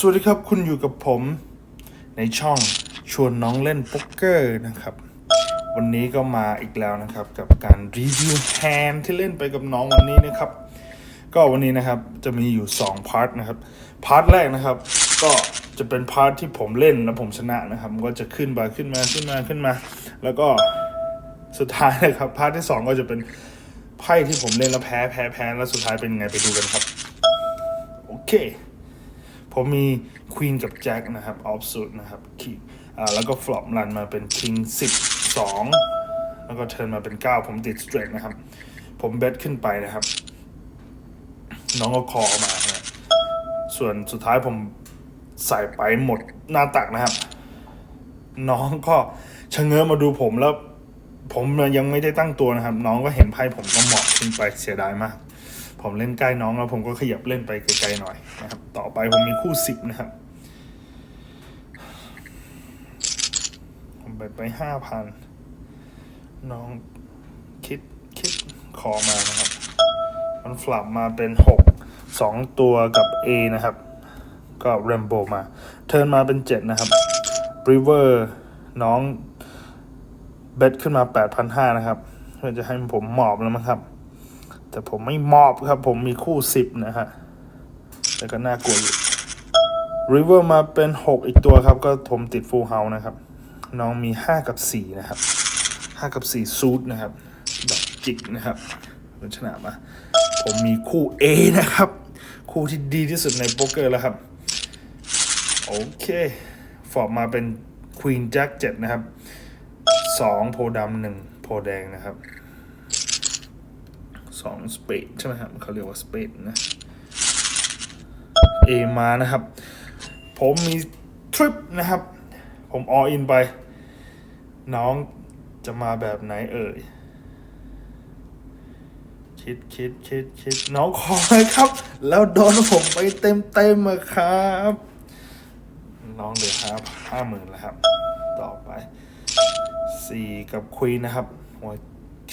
สวัสดีครับคุณอยู่กับผมในช่องชวนน้องเล่นโป๊กเกอร์นะครับ วันนี้ก็มาอีกแล้วนะครับ กับการรีวิวแฮนด์ที่เล่นไปกับน้องวันนี้นะครับ ก็วันนี้นะครับจะมีอยู่2พาร์ทนะครับพาร์ทแรกนะครับ ก็จะเป็นพาร์ทที่ผมเล่นแล้วผมชนะนะครับก็จะขึ้นมาขึ้นมาขึ้นมาขึ้นมา แล้วก็สุดท้ายนะครับพาร์ทที่สองก็จะเป็นไพ่ที่ผมเล่นแล้วแพ้แพ้แพ้แล้วสุดท้ายเป็นไงไปดูกันครับโอเค ผมมีควีนกับแจ็คนะครับออฟสุดนะครับคิอ่าแล้วก็ฟลอปรันมาเป็นคิงสิบสองแล้วก็เทิร์นมาเป็นเก้าผมติดสเตรทนะครับ ผมเบสขึ้นไปนะครับ น้องก็คอมานะส่วนสุดท้ายผมใส่ไปหมดหน้าตักนะครับ น้องก็ชะเง้อมาดูผมแล้วผมยังไม่ได้ตั้งตัวนะครับ น้องก็เห็นไพ่ผมก็หมอบขึ้นไปเสียดายมาก ผมเล่นใกล้น้องแล้วผมก็ขยับเล่นไปไกลๆหน่อยนะครับ ต่อไปผมมีคู่สิบนะครับ ผมไปไปห้าพันน้องคิดคิดคอมานะครับ มันฟลับมาเป็นหกสองตัวกับ A นะครับ ก็เรมโบมาเทิร์นมาเป็นเจ็ดนะครับริเวอร์น้องเบสขึ้นมาแปดพันห้านะครับ เพื่อจะให้ผมหมอบแล้วมั้งครับ แต่ผมไม่มอบครับ ผมมีคู่สิบนะฮะ แต่ก็น่ากลัวอยู่ริเวอร์มาเป็นหกอีกตัวครับ ก็ผมติดฟูลเฮานะครับ น้องมีห้ากับสี่นะครับห้ากับสี่ซูดนะครับดอกจิกนะครับเป็นชนะมา ผมมีคู่ A นะครับ คู่ที่ดีที่สุดในโป๊กเกอร์แล้วครับ โอเค ฟอร์มมาเป็นควีนแจ็คเจ็ดนะครับสองโพดำหนึ่งโพแดงนะครับ สองสเปดใช่ไหมครับเขาเรียกว่าสเปดนะเอมานะครับ ผมมีทริปนะครับ ผมออินไป น้องจะมาแบบไหนเอ่ย คิดคิดคิดคิดน้องขอเลยครับ แล้วโดนผมไปเต็มเต็มอะครับ น้องเหลือห้าห้าหมื่นแล้วครับ ต่อไปสี่กับควีนนะครับหัว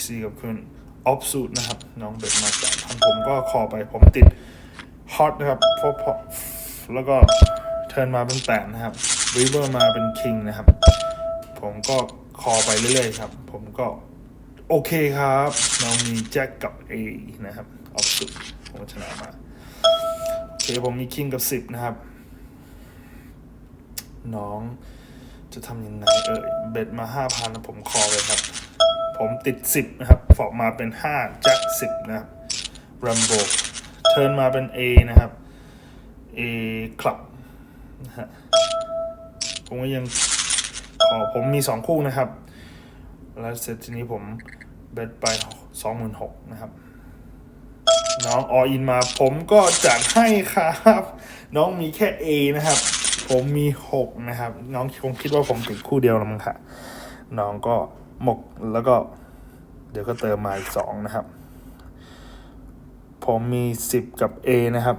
สี่กับควีน ออฟสูตนะครับ น้องเบ็ดมาจากพันผมก็คอไปผมติดฮอตนะครับเพราะเพราะแล้วก็เทิร์นมาเป็นแปดนะครับริเวอร์มาเป็นคิงนะครับ ผมก็คอไปเรื่อยๆครับ ผมก็โอเคครับน้องมีแจ็คกับ A นะครับออฟสูตผมชนะมาโอเคผมมีคิงกับสิบนะครับ น้องจะทำยังไงเอ่ยเบ็ดมาห้าพันผมคอเลยครับ ผมติดสิบนะครับฟอกมาเป็นห้าแจ็คสิบนะครับรัมโบเทิร์นมาเป็น A นะครับ A คลับนะฮะผมก็ยังขอผมมีสองคู่นะครับ แล้วเสร็จทีนี้ผมเบ็ดไปสองหมื่นหกนะครับ น้องออินมาผมก็จัดให้ครับ น้องมีแค่ A นะครับ ผมมีหกนะครับ น้องคงคิดว่าผมติดคู่เดียวแล้วมั้งค่ะ น้องก็ หมกแล้วก็ เดี๋ยวก็เติมมาอีกสองนะครับ ผมมีสิบกับ A นะครับ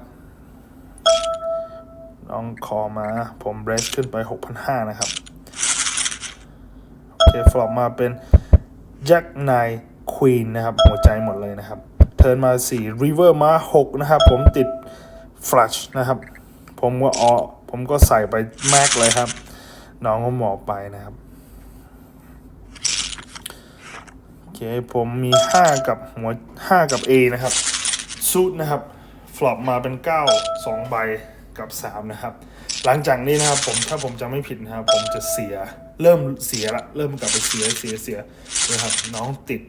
น้องคอมาผมเบรสขึ้นไปหกพันห้านะครับ โอเคฟลอปมาเป็นแจ็คไนควีนนะครับ หัวใจหมดเลยนะครับ เทิร์นมาสี่ริเวอร์มาหกนะครับ ผมติดฟลัชนะครับ ผมก็ออผมก็ใส่ไปแม็กเลยครับ น้องก็หมอบไปนะครับ โอ เคผมมีห้ากับหัวห้ากับ A นะครับซูดนะครับฟลอปมาเป็นเก้าสองใบกับสามนะครับ หลังจากนี้นะครับผมถ้าผมจะไม่ผิดนะครับ ผมจะเสียเริ่มเสียละเริ่มกลับไปเสียเสียเสียนะครับ น้องติด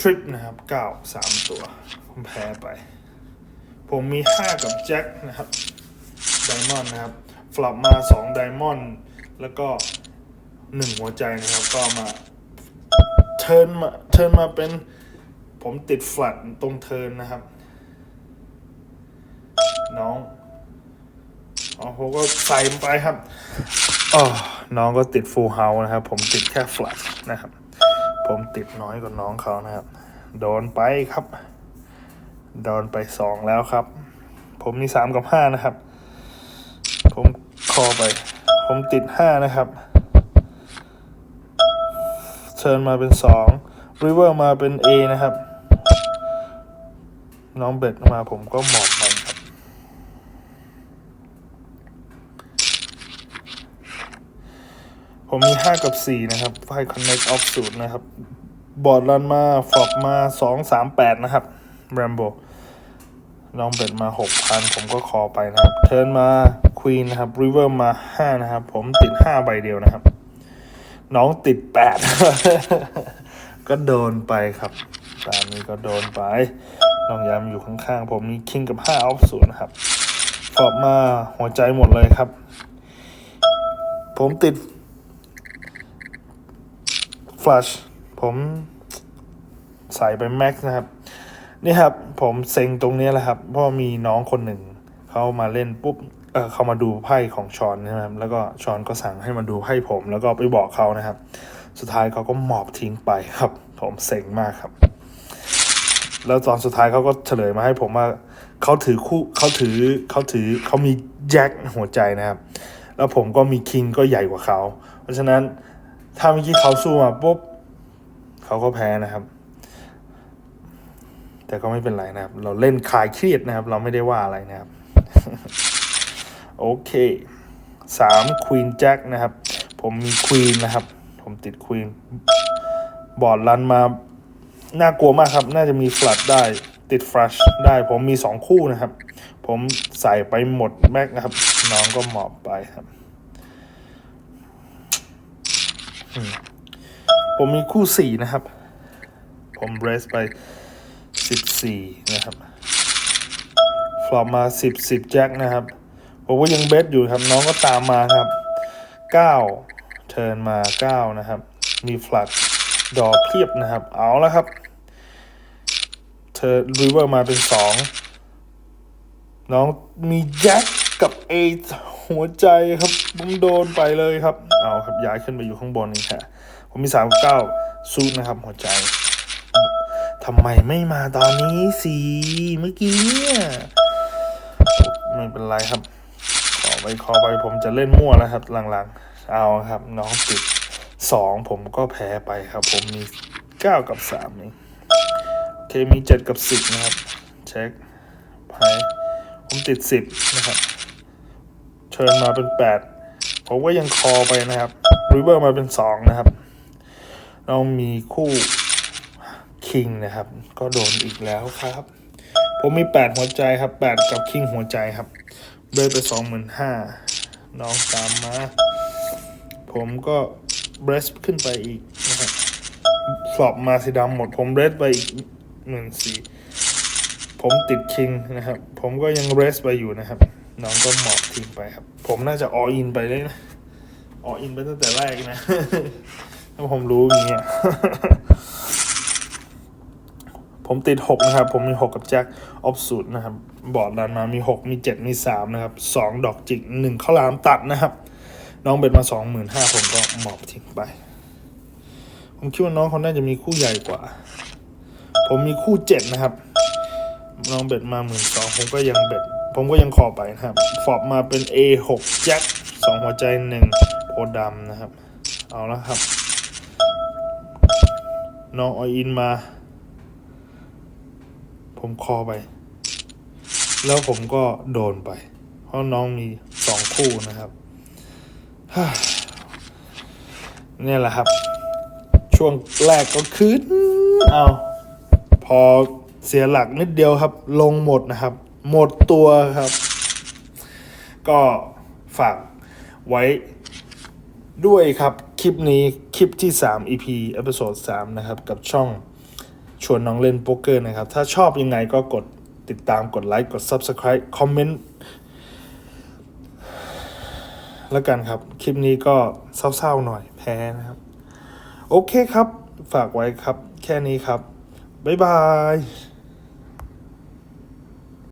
ทริปนะครับเก้าสามตัว ผมแพ้ไป ผมมีห้ากับแจ็คนะครับไดมอนด์นะครับฟลอปมาสองไดมอนด์แล้วก็หนึ่งหัวใจนะครับก็มา เทิร์นมาเทิร์นมาเป็นผมติดฟลัดตรงเทิร์นนะครับ น้องอ๋อผมก็ใส่ไปครับอ๋อน้องก็ติดฟูลเฮานะครับ ผมติดแค่ฟลัดนะครับ ผมติดน้อยกว่าน้องเขานะครับ โดนไปครับ โดนไปสองแล้วครับ ผมมีสามกับห้านะครับ ผมคอไป ผมติดห้านะครับ turn มาเป็น 2 river มาเป็น A นะครับ น้องเบ็ดมาผมก็หมอบไปครับ ผมมี 5 กับ 4 นะครับไฟ connect off สูตรนะครับ บอร์ดลันมาฟอบมา 2 3 8 นะครับแรมโบน้องเบ็ดมา 6,000 ผมก็คอไปนะครับ เทิร์นมาควีนนะครับริเวอร์มา 5 นะครับ ผมติด 5 ใบเดียวนะครับ น้องติดแปดก็โดนไปครับ ตามนี้ก็โดนไป น้องยามอยู่ข้างๆผมมีคิงกับห้าออฟศูนย์นะครับฟอบมาหัวใจหมดเลยครับ ผมติด flush ผมใส่ไปแม็กนะครับ นี่ครับ ผมเซ็งตรงนี้แหละครับ เพราะมีน้องคนหนึ่งเขามาเล่นปุ๊บ เขามาดูไพ่ของชอนนะครับแล้วก็ชอนก็สั่งให้มาดูไพ่ผม แล้วก็ไปบอกเขานะครับ สุดท้ายเขาก็หมอบทิ้งไปครับ ผมเซ็งมากครับ แล้วตอนสุดท้ายเขาก็เฉลยมาให้ผมว่าเขาถือคู่เขาถือเขาถือเขามีแจ็คหัวใจนะครับ แล้วผมก็มีคิงก็ใหญ่กว่าเขา เพราะฉะนั้นถ้าเมื่อกี้เขาสู้มาปุ๊บเขาก็แพ้นะครับ แต่ก็ไม่เป็นไรนะครับ เราเล่นคลายเครียดนะครับ เราไม่ได้ว่าอะไรนะครับ โอเคสามควีนแจ็คนะครับ ผมมีควีนนะครับ ผมติดควีนบอร์ดรันมา น่ากลัวมากครับ น่าจะมีฟลัดได้ติดฟลัชได้ ผมมีสองคู่นะครับ ผมใส่ไปหมดแม็กนะครับ น้องก็หมอบไปครับ ผมมีคู่สี่นะครับ ผมเบรสไปสิบสี่นะครับฟลอปมาสิบสิบแจ็คนะครับ ผมก็ยังเบสอยู่ครับ น้องก็ตามมาครับเก้าเทิร์นมาเก้านะครับ มีฟลัดดอเพียบนะครับ เอาแล้วครับ เธอริเวอร์มาเป็นสองน้องมีแจ็คกับเอหัวใจครับผมโดนไปเลยครับ เอาครับย้ายขึ้นไปอยู่ข้างบนนี่ค่ะผมมีสามเก้าซูดนะครับหัวใจทำไมไม่มาตอนนี้สิเมื่อกี้เนี่ยไม่เป็นไรครับ ไปขอไปผมจะเล่นมั่วแล้วครับหลังๆ เอาครับ น้องติดสองผมก็แพ้ไปครับ ผมมีเก้ากับสามเองโอเคมีเจ็ดกับสิบนะครับ เช็คไพ่ผมติดสิบนะครับเชิญมาเป็นแปดผมก็ยังคอไปนะครับริเวอร์มาเป็นสองนะครับ เรามีคู่คิงนะครับ ก็โดนอีกแล้วครับ ผมมีแปดหัวใจครับแปดกับคิงหัวใจครับ เบรไปสองหมื่นห้าน้องตามมา ผมก็เบรสขึ้นไปอีกนะครับสอบมาสีดำหมด ผมเบรสไปอีกหมื่นสี่ผมติดคิงนะครับ ผมก็ยังเบรสไปอยู่นะครับ น้องก็หมอบทิ้งไปครับ ผมน่าจะออินไปเลยนะออินไปตั้งแต่แรกนะถ้าผมรู้อย่างเงี้ย ผมติดหกนะครับ ผมมีหกกับแจ็คออฟสูตรนะครับ บอร์ดดันมามีหกมีเจ็ดมีสามนะครับสองดอกจิกหนึ่งข้าวหลามตัดนะครับ น้องเบ็ดมาสองหมื่นห้าผมก็หมอบทิ้งไป ผมคิดว่าน้องเขาน่าจะมีคู่ใหญ่กว่า ผมมีคู่เจ็ดนะครับ น้องเบ็ดมาหมื่นสองผมก็ยังเบ็ด ผมก็ยังขอไปนะครับ ฟอบมาเป็น A หกแจ็คสองหัวใจหนึ่งโพธิ์ดำนะครับ เอาละครับ น้องออินมา ผมคอไป แล้วผมก็โดนไป เพราะน้องมีสองคู่นะครับเนี่ยแหละครับ ช่วงแรกก็คืนเอาพอเสียหลักนิดเดียวครับ ลงหมดนะครับ หมดตัวครับ ก็ฝากไว้ด้วยครับ คลิปนี้คลิปที่ 3 EP เอพิโซด3นะครับ กับช่อง ชวนน้องเล่นโป๊กเกอร์นะครับ ถ้าชอบยังไงก็กดติดตามกดไลค์กด Subscribe คอมเมนต์แล้วกันครับ คลิปนี้ก็เศร้าๆหน่อยแพ้นะครับ โอเคครับ ฝากไว้ครับ แค่นี้ครับ บ๊ายบาย